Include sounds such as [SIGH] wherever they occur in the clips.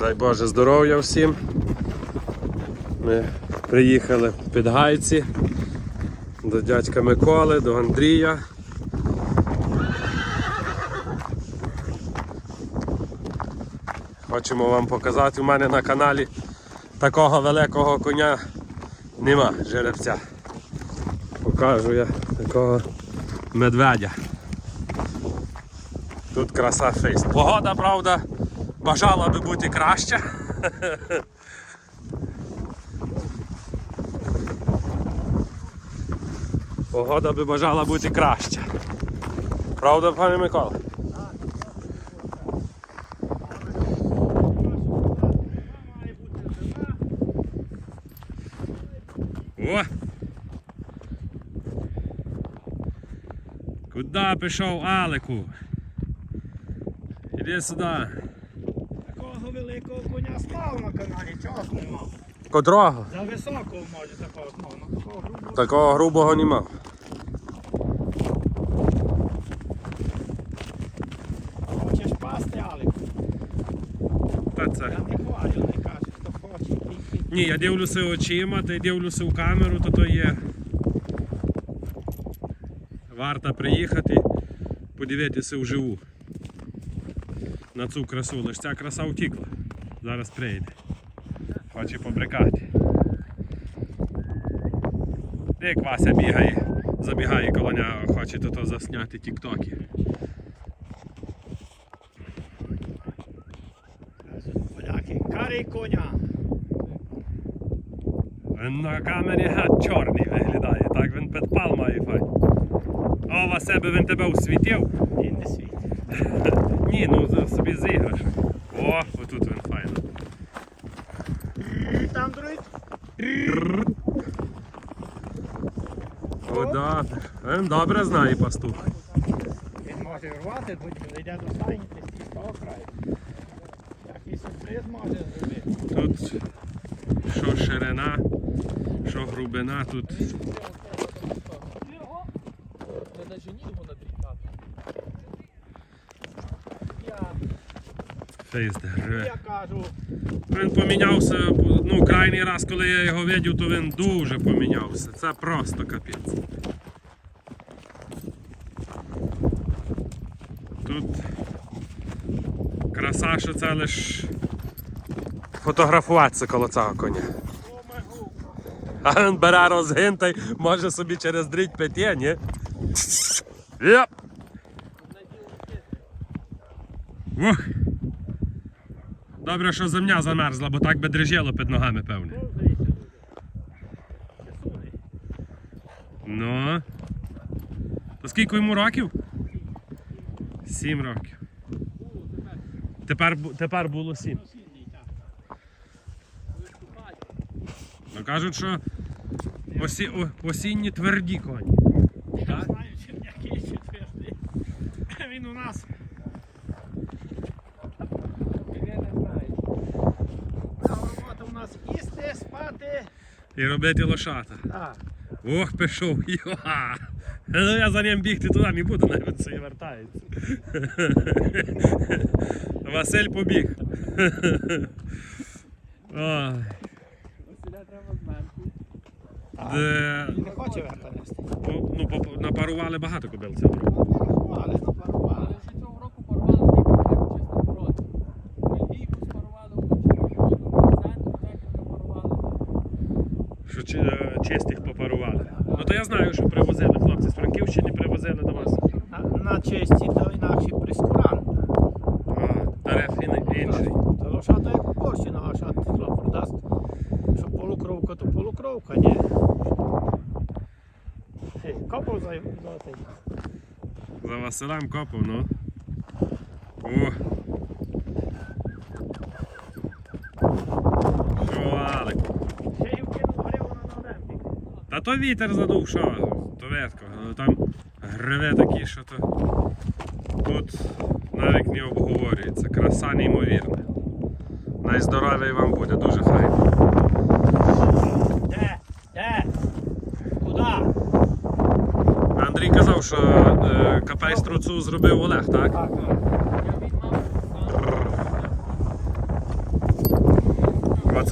Дай Боже здоров'я всім. Ми приїхали в Підгайці до дядька Миколи, до Андрія. Хочемо вам показати, у мене на каналі такого великого коня нема жеребця. Покажу я такого медведя. Тут краса фейс. Погода, правда, бажала би бути краща. Погода би бажала бути краща. Правда, пане Микола? О! Куди пішов Алику? Іди сюди. Став на каналі, часу нема. Котрого? За високого може такого на такого грубого. Такого грубого нема. Хочеш пасти, Алику? Та це. Я не хвалю, не кажу, хто хоче. Ні, я дивлюся очима, та й дивлюся в камеру, то то є. Варто приїхати, подивитися вживу. На цю красу, лиш ця краса втікла. Зараз прийде. Хоче побрикати. Як Вася бігає, забігає коло нього, хоче то засняти тіктоки. Поляки, карий коня. Він на камері гад чорний виглядає, так він підпал має файн. О, Васебе, він тебе усвітив? Він не світить. [LAUGHS] Ні, ну собі з іграшок. О, отут він файно. Там другий. О, да. Він добре знає пастух. Він може рвати, будь йде до стайні, ти з того краю. Такий сюрприз може зробити. Тут що ширина, що грубина, тут Це навіть нігу надрікати. Я фейс гриве. Я кажу, Він помінявся, ну, крайній раз, коли я його видів, то він дуже помінявся. Це просто капець. Тут краса, що це лиш фотографуватися коло цього коня. А він бере розгин та й може собі через дріть п'яте, ні? Єп! Ух! Добре, що земля замерзла, бо так би дрижело під ногами, певне. Ну. То скільки йому років? Сім років. Тепер, тепер було сім. Ну кажуть, що осі, осінні тверді коні. Так? знаю, що який четвертий. Він у нас. І я не знаю. А робота у нас їсти, спати. І робити лошата. Так. Ох, пішов. Йоа. Ну я за ним бігти туди не буду, навіть це і вертається. Василь побіг. Ой. Василя треба зменшити. Де, Він не хоче верта нести. ну, напарували багато кобил цього року. Порахували, напарували. Що чи- е, чистих попарували. Ну то я знаю, що привозили хлопці з Франківщини, привозили до вас. На, на честі то інакший прескурант. А, тариф ін- інший. То лошата як Польщі на лошат хлоп продасть. Що полукровка, то полукровка, ні. Копав за, за. За Василем копав, ну. О. Що, Алек? Ще й вкинув гриву на Олемпік. Та то вітер задув, що? То ветко. але Там гриве такі, що то. Тут навіть не обговорюється. Краса неймовірна. Найздоров'я вам буде, дуже файно. Де? Де? Куди? Андрій казав, що е, капейстру цю зробив Олег, так? Так, Я від мами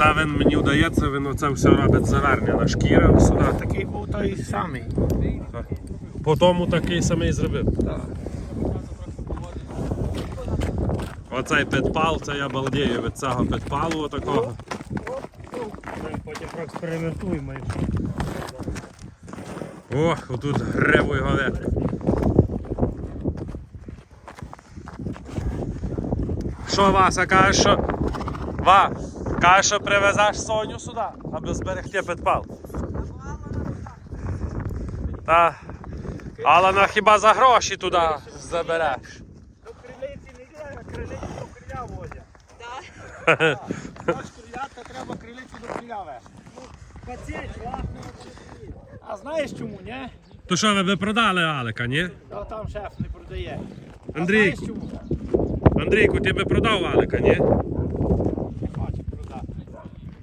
Оце він мені вдається, він оце все робить завернення шкіра сюди. Такий був той самий. По тому такий самий зробив. Так. Оцей підпал, це я балдію від цього підпалу такого. Потім проекспериментуємо. О, отут гребу його ветку. Що, Вася, кажеш, що. Ва, кажеш, що привезеш Соню сюди, аби зберегти підпал. Та. Алана хіба за гроші туди забереш. До крилиці не йде, а крилиці до криля возять. Наш крилятка треба крилиці до криля вести. А знаєш чому, ні? То що, ви б продали Алика, ні? Та там шеф не продає. Андрійку. Андрійку, ти би продав Алика, ні?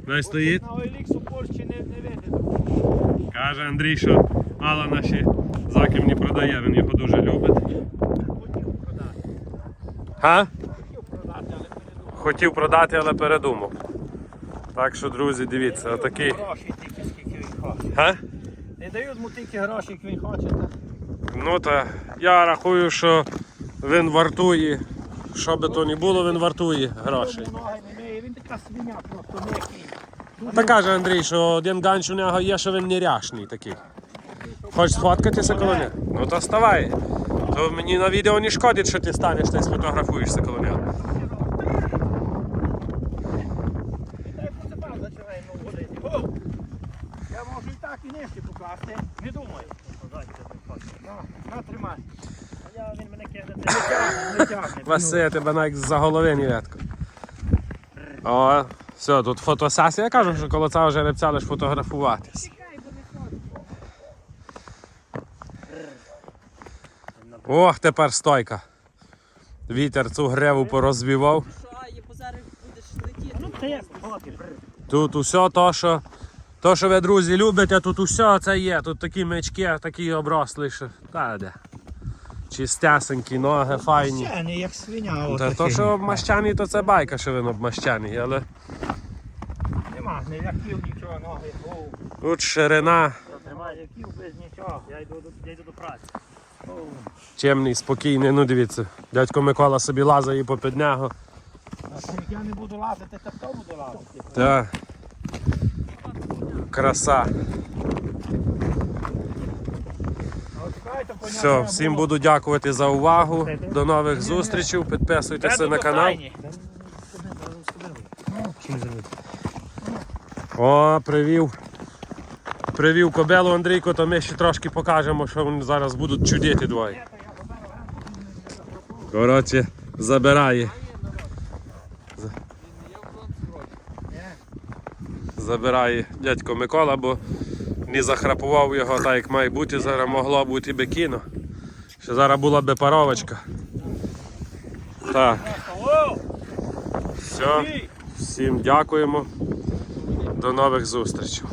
Не. Най стоїть. На OLX у Польщі не, не видно. Каже Андрій, що Алана ще за ким не продає, він його дуже любить. Хотів продати. Га? Хотів продати, але передумав. Хотів продати, але передумав. Так що, друзі, дивіться, отакий. Гроші тільки скільки він хоче. Не дають йому тільки гроші, як він хоче. Та... Ну та я рахую, що він вартує. Що би то не було, він вартує грошей. Він така свиня просто м'який. Та каже Андрій, що один ганч у нього є, що він неряшний такий. Хочеш сфоткатися коло нього? Ну то ставай. То мені на відео не шкодить, що ти станеш та й сфотографуєшся коло нього. Я можу і так і нижче покласти. Не думай. На, на тримай. А я, він мене кидає. Не тягне, не тягне. Васи, тебе навіть за голови не ветко. О, все, тут фотосесія, кажу, що коло цього жеребця лиш фотографуватись. Ох, тепер стойка. Вітер цю ти, поки. Тут усе то, що, то, що ви, друзі, любите, тут усе це є. Тут такі мечки, такі обросли, що. Та де. Чистесенькі, ноги, файні. Ще як свиня. Та то, що обмащані, то це байка, що він обмащаний, але Нема, ніяків нічого, ноги. О, тут ширина, Тримай яків без нічого. Я йду, до- я йду до праці. Чемний, спокійний. Ну дивіться, дядько Микола собі лазає а як я не буду лазити, то хто буде лазити? Та. Краса. Все, всім буду дякувати за увагу. До нових зустрічей. Підписуйтеся на канал. О, привів. Привів кобелу Андрійко, то ми ще трошки покажемо, що вони зараз будуть чудити двоє. Коротше, забирає. Забирає дядько Микола, бо не захрапував його так, як має бути. Зараз могло бути би кіно. Ще зараз була би паровочка. Так, все. Всім дякуємо. До нових зустрічей.